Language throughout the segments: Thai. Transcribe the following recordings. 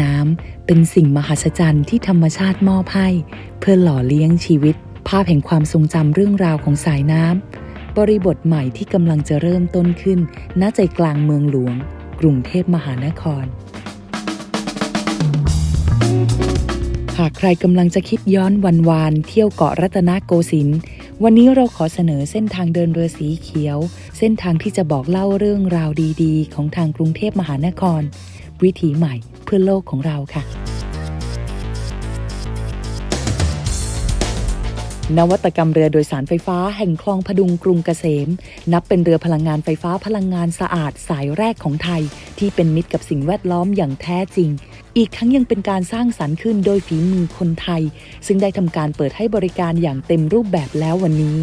น้ำเป็นสิ่งมหัศจรรย์ที่ธรรมชาติมอบให้เพื่อหล่อเลี้ยงชีวิต ภาพแห่งความทรงจำเรื่องราวของสายน้ำบริบทใหม่ที่กำลังจะเริ่มต้นขึ้น ณใจกลางเมืองหลวง กรุงเทพมหานคร หากใครกำลังจะคิดย้อนวันวานเที่ยวเกาะรัตนโกสินทร์วันนี้เราขอเสนอเส้นทางเดินเรือสีเขียว เส้นทางที่จะบอกเล่าเรื่องราวดีๆ ของทางกรุงเทพมหานคร วิถีใหม่เพื่อโลกของเราค่ะ นวัตกรรมเรือโดยสารไฟฟ้าแห่งคลองพดุงกรุงเกษม นับเป็นเรือพลังงานไฟฟ้าพลังงานสะอาดสายแรกของไทย ที่เป็นมิตรกับสิ่งแวดล้อมอย่างแท้จริงอีกทั้งยังเป็นการสร้างสรรค์ขึ้นโดยฝีมือคนไทย ซึ่งได้ทำการเปิดให้บริการอย่างเต็มรูปแบบแล้ววันนี้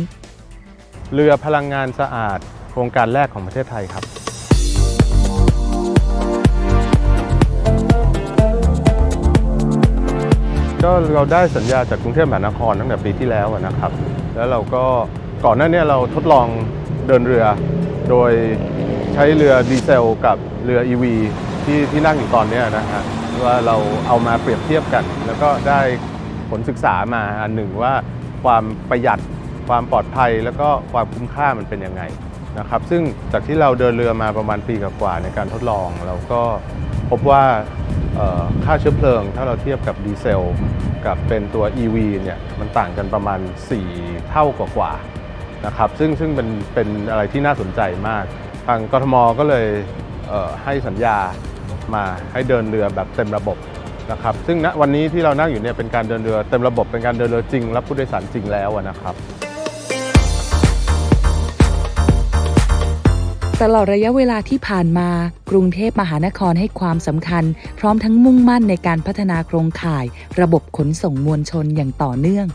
เรือพลังงานสะอาดโครงการแรกของประเทศไทยครับ ก็เราได้สัญญาจากกรุงเทพมหานครตั้งแต่ปีที่แล้วนะครับ แล้วเราก็ก่อนหน้านี้เราทดลองเดินเรือ โดยใช้เรือดีเซลกับเรือ EV ที่ที่นั่งอยู่ตอนนี้นะฮะว่าเราเอามาเปรียบเทียบกัน แล้วก็ได้ผลศึกษามาอันหนึ่งว่าความประหยัดความปลอดภัยแล้วก็ความคุ้มค่ามันเป็นยังไงนะครับ ซึ่งจากที่เราเดินเรือมาประมาณปีกว่าในการทดลอง เราก็พบว่า ค่าเชื้อเพลิง ถ้าเราเทียบกับดีเซล กับเป็นตัว EV เนี่ยมันต่างกันประมาณ 4 เท่ากว่าๆนะครับซึ่งซึ่งเป็นเป็นอะไรที่น่าสนใจมาก ทางกทมก็เลยเให้สัญญามาให้เดินเรือแบบเต็มระบบนะครับซึ่งณวันนี้ที่เรานั่งอยู่เนี่ยเป็นการเดินเรือเต็มระบบเป็นการเดินเรือจริงรับผู้โดยสารจริงแล้วนะครับ ตลอดระยะเวลาที่ผ่านมา กรุงเทพมหานครให้ความสำคัญ พร้อมทั้งมุ่งมั่นในการพัฒนาโครงข่าย ระบบขนส่งมวลชนอย่างต่อเนื่อง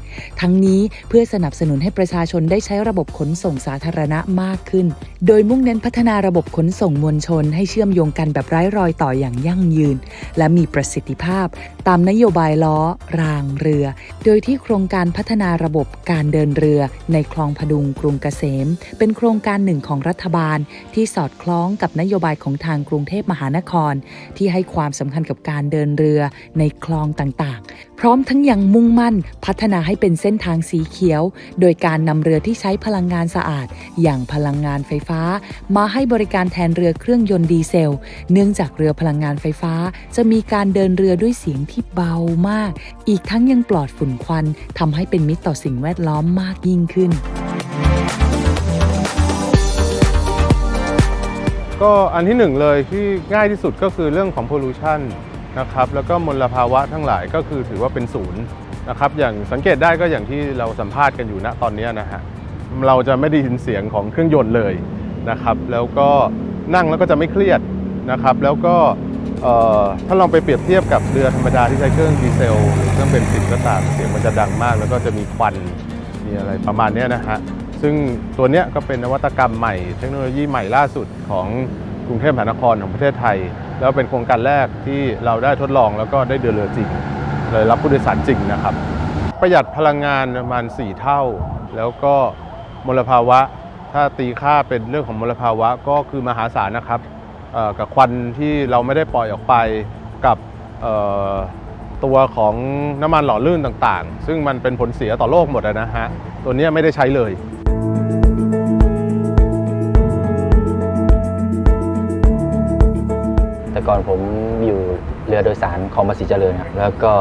ทั้งนี้เพื่อสนับสนุนให้ประชาชนได้ใช้ระบบขนส่งสาธารณะมากขึ้น โดยมุ่งเน้นพัฒนาระบบขนส่งมวลชน ให้เชื่อมโยงกันแบบไร้รอยต่ออย่างยั่งยืน และมีประสิทธิภาพ ตามนโยบายล้อ รางเรือ โดยที่โครงการพัฒนาระบบการเดินเรือ ในคลองพดุงกรุงเกษม เป็นโครงการหนึ่งของรัฐบาลที่สอดคล้องกับนโยบายของทางกรุงเทพมหานคร ที่ให้ความสำคัญกับการเดินเรือในคลองต่างๆ พร้อมทั้งยังมุ่งมั่นพัฒนาให้เป็นเส้นทางสีเขียว โดยการนำเรือที่ใช้พลังงานสะอาด อย่างพลังงานไฟฟ้า มาให้บริการแทนเรือเครื่องยนต์ดีเซล เนื่องจากเรือพลังงานไฟฟ้า จะมีการเดินเรือด้วยเสียงที่เบามาก อีกทั้งยังปลอดฝุ่นควันทำให้เป็นมิตรต่อสิ่งแวดล้อมมากยิ่งขึ้น ก็อันที่หนึ่งเลยที่ง่ายที่สุดก็คือเรื่องของ pollution นะครับแล้วก็มลภาวะทั้งหลายก็คือถือว่าเป็นศูนย์นะครับอย่างสังเกตได้ก็อย่างที่เราสัมภาษณ์กันอยู่ณตอนนี้นะฮะเราจะไม่ได้ยินเสียงของเครื่องยนต์เลยนะครับแล้วก็นั่งแล้วก็จะไม่เครียดนะครับแล้วก็ถ้าลองไปเปรียบเทียบกับเรือธรรมดาที่ใช้เครื่องดีเซลหรือเครื่องเบนซินก็ตามเสียงมันจะดังมาก แล้วก็จะมีควันมีอะไรประมาณนี้นะฮะ ซึ่งตัวนี้ก็เป็นนวัตกรรมใหม่ เทคโนโลยีใหม่ล่าสุดของกรุงเทพมหานครของประเทศไทย แล้วเป็นโครงการแรกที่เราได้ทดลองแล้วก็ได้เดินเรือจริง เลยรับผู้โดยสารจริงนะครับ ประหยัดพลังงานประมาณ 4 เท่า แล้วก็มลภาวะ ถ้าตีค่าเป็นเรื่องของมลภาวะก็คือมหาศาลนะครับกับควันที่เราไม่ได้ปล่อยออกไปกับตัวของน้ำมันหล่อลื่นต่างๆ ซึ่งมันเป็นผลเสียต่อโลกหมดนะฮะ ตัวนี้ไม่ได้ใช้เลย ก่อนผมอยู่เรือโดยสารของภาษีเจริญครับแล้วก็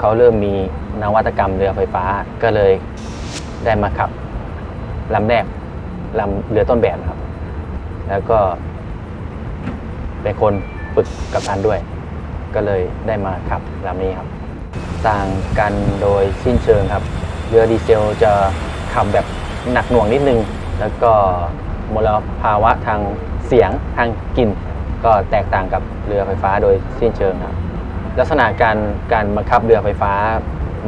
เขาเริ่มมีนวัตกรรมเรือไฟฟ้าก็เลยได้มาขับลำแรกลำเรือต้นแบบครับ แล้วก็ เป็นคนฝึกกับตันด้วย ก็เลยได้มาขับลำนี้ครับ ต่างกันโดยสิ้นเชิงครับ เรือดีเซลจะขับแบบหนักหน่วงนิดนึง แล้วก็มลภาวะทางเสียงทางกลิ่น ก็แตกต่างกับเรือไฟฟ้าโดยสิ้นเชิงครับ ลักษณะการการบังคับเรือไฟฟ้า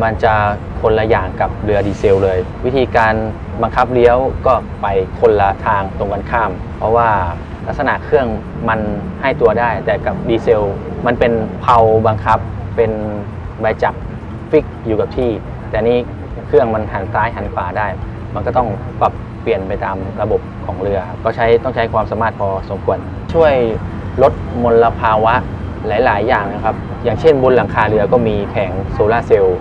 มันจะคนละอย่างกับเรือดีเซลเลย วิธีการบังคับเลี้ยวก็ไปคนละทางตรงกันข้าม เพราะว่าลักษณะเครื่องมันให้ตัวได้ แต่กับดีเซล มันเป็นเพลาบังคับเป็นใบจับฟิกอยู่กับที่ แต่นี่เครื่องมันหันซ้ายหันขวาได้ มันก็ต้องปรับเปลี่ยนไปตามระบบของเรือครับก็ใช้ต้องใช้ความสามารถพอสมควร ช่วย ลดมลภาวะหลาย ๆ อย่างนะครับ อย่างเช่นบนหลังคาเรือก็มีแผงโซลาร์เซลล์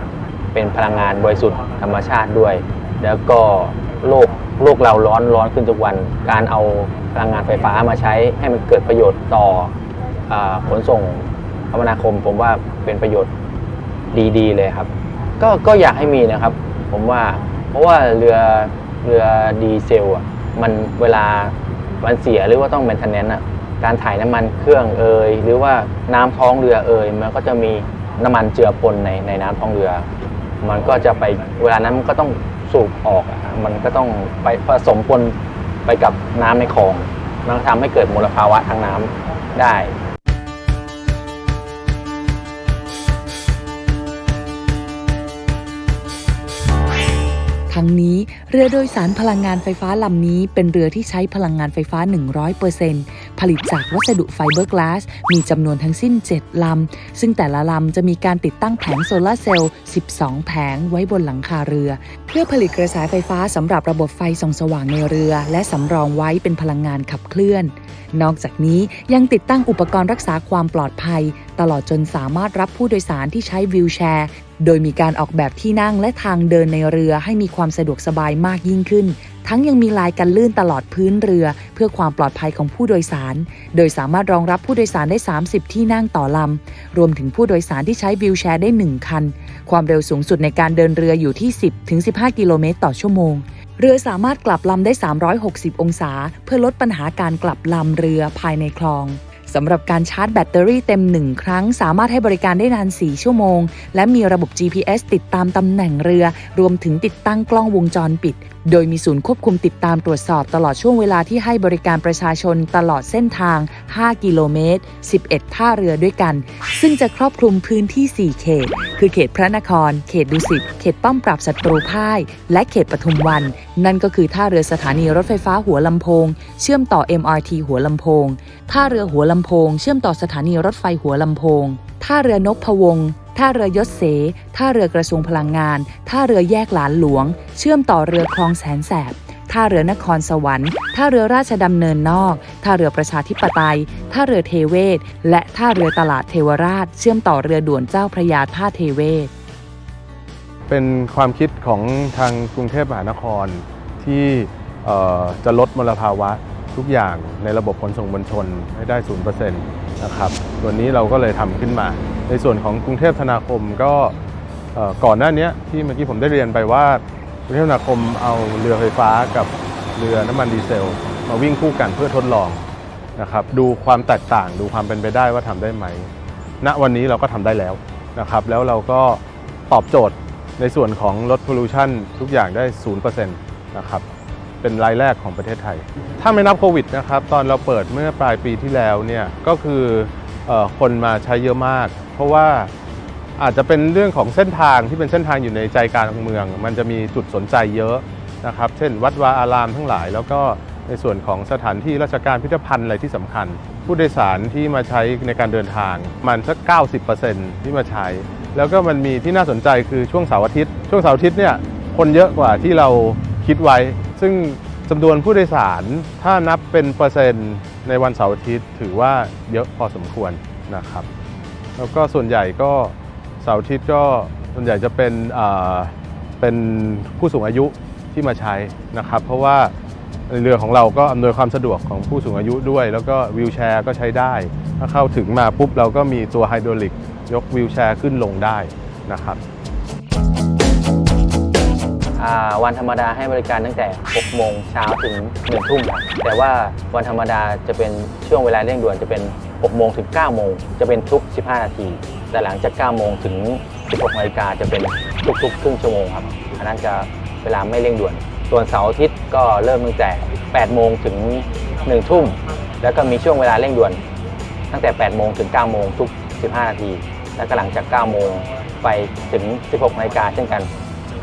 เป็นพลังงานบริสุทธิ์ธรรมชาติด้วย แล้วก็โลกโลกเราร้อนร้อนขึ้นทุกวัน การเอาพลังงานไฟฟ้ามาใช้ให้มันเกิดประโยชน์ต่ออขนส่งคมนาคม ผมว่าเป็นประโยชน์ดี ๆ เลยครับ ก็ก็อยากให้มีนะครับ ผมว่าเพราะว่าเรือเรือดีเซลอะมันเวลามันเสียหรือว่าต้อง m ม i เทน n น n อะ การถ่ายน้ำมันเครื่องเอยหรือว่าน้ำท้องเรือเอยมันก็จะมีน้ำมันเจือปนในในน้ำท้องเรือ มันก็จะไปเวลานั้นมันก็ต้องสูบออกมันก็ต้องไปผสมปนไปกับน้ำในคลองมันก็ทำให้เกิดมลภาวะทางน้ำได้ทั้งนี้เรือโดยสารพลังงานไฟฟ้าลำนี้เป็นเรือที่ใช้พลังงานไฟฟ้า 100% ผลิตจากวัสดุไฟเบอร์กลาส มีจำนวนทั้งสิ้น 7 ลำ ซึ่งแต่ละลำจะมีการติดตั้งแผงโซลาร์เซลล์ 12 แผงไว้บนหลังคาเรือ เพื่อผลิตกระแสไฟฟ้าสำหรับระบบไฟส่องสว่างในเรือ และสำรองไว้เป็นพลังงานขับเคลื่อน นอกจากนี้ยังติดตั้งอุปกรณ์รักษาความปลอดภัย ตลอดจนสามารถรับผู้โดยสารที่ใช้วีลแชร์ โดยมีการออกแบบที่นั่งและทางเดินในเรือให้มีความสะดวกสบายมากยิ่งขึ้นทั้งยังมีลายกันลื่นตลอดพื้นเรือ เพื่อความปลอดภัยของผู้โดยสาร โดยสามารถรองรับผู้โดยสารได้ 30 ที่นั่งต่อลำ รวมถึงผู้โดยสารที่ใช้วีลแชร์ได้ 1 คัน ความเร็วสูงสุดในการเดินเรืออยู่ที่ 10-15 กิโลเมตรต่อชั่วโมงเรือสามารถกลับลำได้ 360 องศา เพื่อลดปัญหาการกลับลำเรือภายในคลองสำหรับการชาร์จแบตเตอรี่เต็ม 1 ครั้ง สามารถให้บริการได้นาน 4 ชั่วโมง และมีระบบ GPS ติดตามตำแหน่งเรือ รวมถึงติดตั้งกล้องวงจรปิด โดยมีศูนย์ควบคุมติดตามตรวจสอบตลอดช่วงเวลาที่ให้บริการประชาชนตลอดเส้นทาง 5 กิโลเมตร 11 ท่าเรือด้วยกัน ซึ่งจะครอบคลุมพื้นที่ 4 เขต คือเขตพระนคร เขตดุสิต เขตป้อมปราบศัตรูพ่าย และเขตปทุมวัน นั่นก็คือท่าเรือสถานีรถไฟฟ้าหัวลำโพง เชื่อมต่อ MRT หัวลำโพง ท่าเรือหัวลำโพง เชื่อมต่อสถานีรถไฟหัวลำโพง ท่าเรือนพพวง ท่าเรือยศเส ท่าเรือกระทรวงพลังงาน ท่าเรือแยกหลานหลวง เชื่อมต่อเรือคลองแสนแสบ ท่าเรือนครสวรรค์ ท่าเรือราชดำเนินนอก ท่าเรือประชาธิปไตย ท่าเรือเทเวศ และท่าเรือตลาดเทวราช เชื่อมต่อเรือด่วนเจ้าพระยาท่าเทเวศ เป็นความคิดของทางกรุงเทพมหานครที่จะลดมลภาวะทุกอย่างในระบบขนส่งมวลชนให้ได้ 0%นะครับ ส่วนนี้เราก็เลยทำขึ้นมา ในส่วนของกรุงเทพธนาคมก็ก่อนหน้านี้ที่เมื่อกี้ผมได้เรียนไปว่ากรุงเทพธนาคมเอาเรือไฟฟ้ากับเรือน้ำมันดีเซล มาวิ่งคู่กันเพื่อทดลองนะครับดูความแตกต่างดูความเป็นไปได้ว่าทำได้ไหม ณวันนี้เราก็ทำได้แล้วนะครับแล้วเราก็ตอบโจทย์ในส่วนของลดพลูชันทุกอย่างได้ 0%นะครับเป็นรายแรกของประเทศไทย ถ้าไม่นับโควิดนะครับ ตอนเราเปิดเมื่อปลายปีที่แล้วเนี่ย ก็คือออคนมาใช้เยอะมาก เพราะว่าอาจจะเป็นเรื่องของเส้นทางที่เป็นเส้นทางอยู่ในใจกลางเมือง มันจะมีจุดสนใจเยอะนะครับ เช่น วัดวาอารามทั้งหลาย แล้วก็ในส่วนของสถานที่ราชการพิพิธภัณฑ์อะไรที่สำคัญ ผู้โดยสารที่มาใช้ในการเดินทางมันสัก 90%ที่มาใช้ แล้วก็มันมีที่น่าสนใจคือช่วงเสาร์อาทิตย์ ช่วงเสาร์อาทิตย์เนี่ยคนเยอะกว่าที่เราคิดไว้ ซึ่งจำนวนผู้โดยสารถ้านับเป็นเปอร์เซ็นต์ในวันเสาร์อาทิตย์ ถือว่าเยอะพอสมควรนะครับ แล้วก็ส่วนใหญ่ก็เสาร์อาทิตย์ก็ส่วนใหญ่จะเป็นเป็นผู้สูงอายุที่มาใช้นะครับ เพราะว่าเรือของเราก็อำนวยความสะดวกของผู้สูงอายุด้วย แล้วก็วิวแชร์ก็ใช้ได้ ถ้าเข้าถึงมาปุ๊บเราก็มีตัวไฮดรอลิกยกวิวแชร์ขึ้นลงได้นะครับวันธรรมดาให้บริการตั้งแต่ 6 โมงเช้าถึง 1 ทุ่มครับแต่ว่าวันธรรมดาจะเป็นช่วงเวลาเร่งด่วนจะเป็น 6โมงถึง9โมงจะเป็นทุก 15 นาที แต่หลังจาก 9 โมงถึง 16นาฬิกาจะเป็นทุกๆ ครึ่งชั่วโมงครับ อันนั้นจะเวลาไม่เร่งด่วน ส่วนเสาร์อาทิตย์ก็เริ่มตั้งแต่ 8 โมงถึง 1 ทุ่ม แล้วก็มีช่วงเวลาเร่งด่วน ตั้งแต่ 8 โมงถึง 9 โมงทุก 15 นาที แล้วก็หลังจาก 9 โมงไปถึง 16นาฬิกาเช่นกัน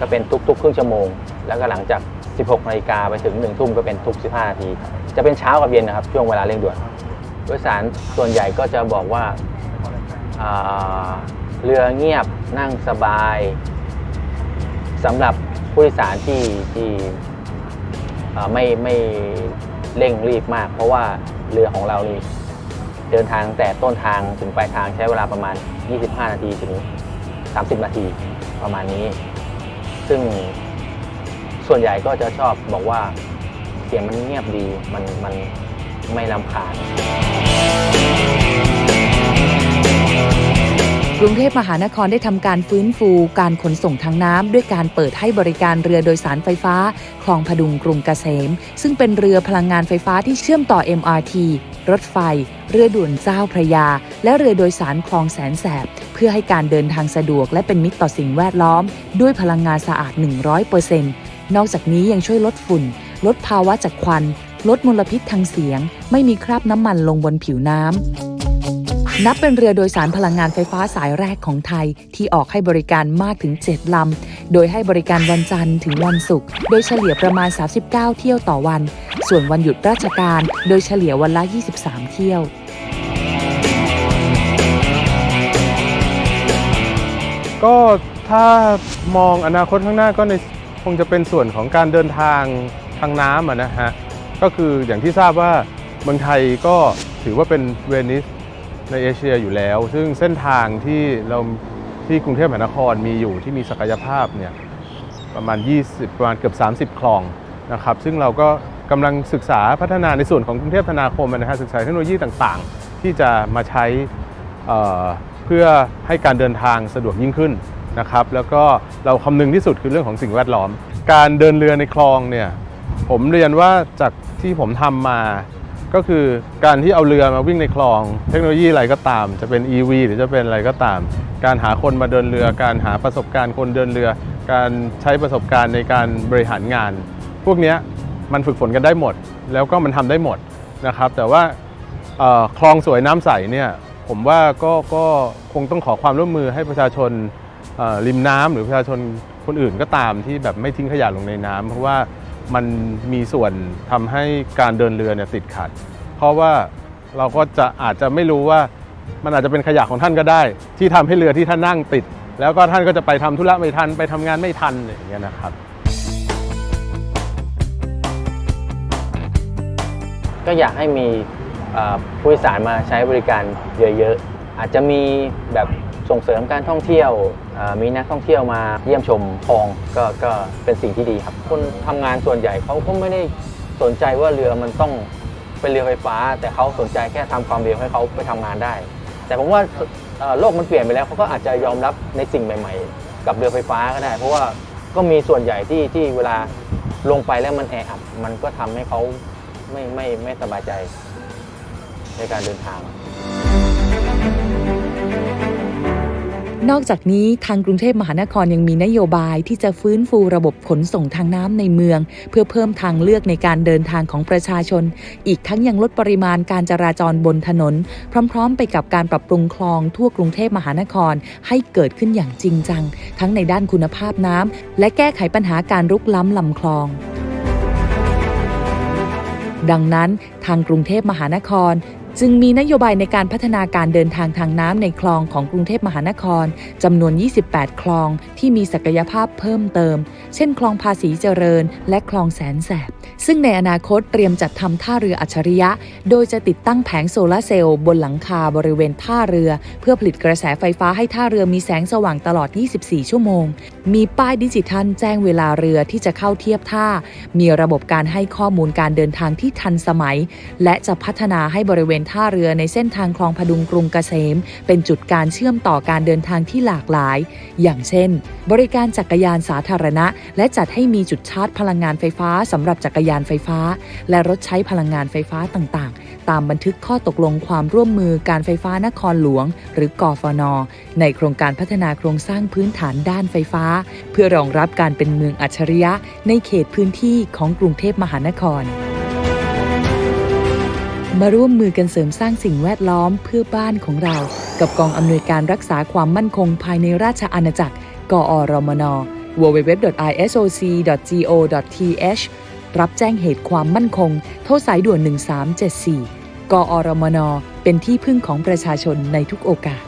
ก็เป็นทุกๆ ครึ่งชั่วโมง แล้วก็หลังจาก 16นาฬิกาไปถึง 1 ทุ่มก็เป็นทุก 15 นาที จะเป็นเช้ากับเย็นนะครับ ช่วงเวลาเร่งด่วน โดยสารส่วนใหญ่ก็จะบอกว่าาเรือเงียบนั่งสบายสำหรับผู้โดยสารที่ที่ไม่ไม่เร่งรีบมาก เพราะว่าเรือของเรานี่เดินทางตั้งแต่ต้นทางถึงปลายทางใช้เวลาประมาณ 25 นาทีถึง 30 นาทีประมาณนี้ ซึ่งส่วนใหญ่ก็จะชอบบอกว่าเสียงมันเงียบดีมันมัน ไม่ลำคาญกรุงเทพมหานครได้ทำการฟื้นฟูการขนส่งทางน้ำด้วยการเปิดให้บริการเรือโดยสารไฟฟ้า คลองพดุงกรุงเกษม ซึ่งเป็นเรือพลังงานไฟฟ้าที่เชื่อมต่อ MRT รถไฟ เรือด่วนเจ้าพระยา และเรือโดยสารคลองแสนแสบ เพื่อให้การเดินทางสะดวกและเป็นมิตรต่อสิ่งแวดล้อม ด้วยพลังงานสะอาด 100%นอกจากนี้ยังช่วยลดฝุ่น ลดภาวะจากควัน ลดมลพิษทางเสียง ไม่มีคราบน้ำมันลงบนผิวน้ำ นับเป็นเรือโดยสารพลังงานไฟฟ้าสายแรกของไทย ที่ออกให้บริการมากถึง 7 ลำ โดยให้บริการวันจันทร์ถึงวันศุกร์ โดยเฉลี่ยประมาณ 39 เที่ยวต่อวัน ส่วนวันหยุดราชการ โดยเฉลี่ยวันละ 23 เที่ยวก็ถ้ามองอนาคตข้างหน้าก็ในคงจะเป็นส่วนของการเดินทางทางน้ำะนะฮะ ก็คืออย่างที่ทราบว่าเมืองไทยก็ถือว่าเป็นเวนิสในเอเชียอยู่แล้ว ซึ่งเส้นทางที่เราที่กรุงเทพมหานครมีอยู่ที่มีศักยภาพเนี่ยประมาณ 20 ประมาณเกือบ 30 คลองนะครับซึ่งเราก็กำลังศึกษาพัฒนาในส่วนของกรุงเทพธนาคมนะฮะศึกษาเทคโนโลยีต่างๆ ที่จะมาใช้เเพื่อให้การเดินทางสะดวกยิ่งขึ้นนะครับแล้วก็เราคำนึงที่สุดคือเรื่องของสิ่งแวดล้อม การเดินเรือในคลองเนี่ย ผมเรียนว่าจากที่ผมทำมา ก็คือการที่เอาเรือมาวิ่งในคลอง เทคโนโลยีอะไรก็ตาม จะเป็น EV หรือจะเป็นอะไรก็ตาม การหาคนมาเดินเรือ การหาประสบการณ์คนเดินเรือ การใช้ประสบการณ์ในการบริหารงาน พวกเนี้ยมันฝึกฝนกันได้หมด แล้วก็มันทำได้หมดนะครับ แต่ว่าคลองสวยน้ำใสเนี่ยผมว่าก็ก็คงต้องขอความร่วมมือให้ประชาชนริมน้ำหรือประชาชนคนอื่นก็ตามที่แบบไม่ทิ้งขยะลงในน้ำเพราะว่า มันมีส่วนทำให้การเดินเรือเนี่ยติดขัด เพราะว่าเราก็จะอาจจะไม่รู้ว่ามันอาจจะเป็นขยะของท่านก็ได้ ที่ทำให้เรือที่ท่านนั่งติด แล้วก็ท่านก็จะไปทำธุระไม่ทันไปทำงานไม่ทันอย่างเงี้ยนะครับ ก็อยากให้มีผู้โดยสารมาใช้บริการเยอะๆอาจจะมีแบบ ส่งเสริมการท่องเที่ยวมีนักท่องเที่ยวมาเยี่ยมชมคลองก็ก็เป็นสิ่งที่ดีครับ คนทำงานส่วนใหญ่เขาก็ไม่ได้สนใจว่าเรือมันต้องเป็นเรือไฟฟ้า แต่เขาสนใจแค่ทำความเร็วให้เขาไปทำงานได้ แต่ผมว่าโลกมันเปลี่ยนไปแล้วเขาก็อาจจะยอมรับในสิ่งใหม่ ๆ กับเรือไฟฟ้าก็ได้ เพราะว่าก็มีส่วนใหญ่ที่ที่เวลาลงไปแล้วมันแออัดมันก็ทำให้เขาไม่ไม่ไม่สบายใจในการเดินทาง นอกจากนี้ทางกรุงเทพมหานครยังมีนโยบายที่จะฟื้นฟูระบบขนส่งทางน้ำในเมือง เพื่อเพิ่มทางเลือกในการเดินทางของประชาชน อีกทั้งยังลดปริมาณการจราจรบนถนน พร้อมๆ ไปกับการปรับปรุงคลองทั่วกรุงเทพมหานครให้เกิดขึ้นอย่างจริงจัง ทั้งในด้านคุณภาพน้ำและแก้ไขปัญหาการรุกล้ำลำคลองดังนั้นทางกรุงเทพมหานคร จึงมีนโยบายในการพัฒนาการเดินทางทางน้ำในคลองของกรุงเทพมหานครจำนวน 28 คลองที่มีศักยภาพเพิ่มเติม เช่นคลองภาษีเจริญ และคลองแสนแสบ ซึ่งในอนาคตเตรียมจัดทำท่าเรืออัจฉริยะ โดยจะติดตั้งแผงโซลาร์เซลล์บนหลังคาบริเวณท่าเรือ เพื่อผลิตกระแสไฟฟ้าให้ท่าเรือมีแสงสว่างตลอด 24 ชั่วโมง มีป้ายดิจิทัลแจ้งเวลาเรือที่จะเข้าเทียบท่า มีระบบการให้ข้อมูลการเดินทางที่ทันสมัย และจะพัฒนาให้บริเวณท่าเรือในเส้นทางคลองพดุงกรุงเกษม เป็นจุดการเชื่อมต่อการเดินทางที่หลากหลาย อย่างเช่น บริการจักรยานสาธารณะและจัดให้มีจุดชาร์จพลังงานไฟฟ้าสำหรับจักรยานไฟฟ้า และรถใช้พลังงานไฟฟ้าต่างๆ ตามบันทึกข้อตกลงความร่วมมือการไฟฟ้านครหลวง หรือกฟน ในโครงการพัฒนาโครงสร้างพื้นฐานด้านไฟฟ้า เพื่อรองรับการเป็นเมืองอัจฉริยะ ในเขตพื้นที่ของกรุงเทพมหานครมาร่วมมือกันเสริมสร้างสิ่งแวดล้อมเพื่อบ้านของเรา กับกองอำนวยการรักษาความมั่นคงภายในราชอาณาจักร กอรมน www.isoc.go.th รับแจ้งเหตุความมั่นคง โทรสายด่วน 1374 กอรมน เป็นที่พึ่งของประชาชนในทุกโอกาส